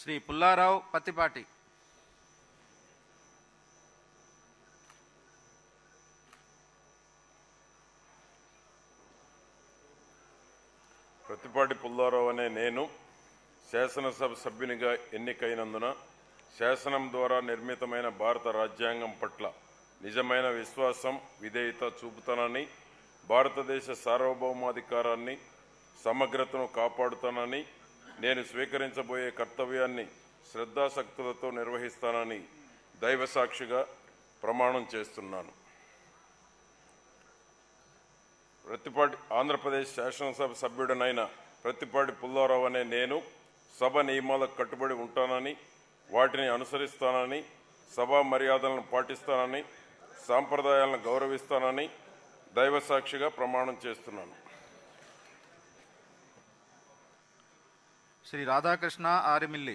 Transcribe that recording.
శ్రీ పుల్లారావు పత్తిపాటి. ప్రతిపాటి పుల్లారావు అనే నేను శాసనసభ సభ్యునిగా ఎన్నికైనందున శాసనం ద్వారా నిర్మితమైన భారత రాజ్యాంగం పట్ల నిజమైన విశ్వాసం విధేయత చూపుతానని భారతదేశ సార్వభౌమాధికారాన్ని సమగ్రతను కాపాడుతానని నేను స్వీకరించబోయే కర్తవ్యాన్ని శ్రద్ధాశక్తులతో నిర్వహిస్తానని దైవసాక్షిగా ప్రమాణం చేస్తున్నాను. ప్రతిపాటి ఆంధ్రప్రదేశ్ శాసనసభ సభ్యుడనైన ప్రతిపాటి పుల్లారావు అనే నేను సభ నియమాలకు కట్టుబడి ఉంటానని వాటిని అనుసరిస్తానని సభా మర్యాదలను పాటిస్తానని సాంప్రదాయాలను గౌరవిస్తానని దైవసాక్షిగా ప్రమాణం చేస్తున్నాను. ஸ்ரீ ராதாகிருஷ்ணா ஆறுமில்லை.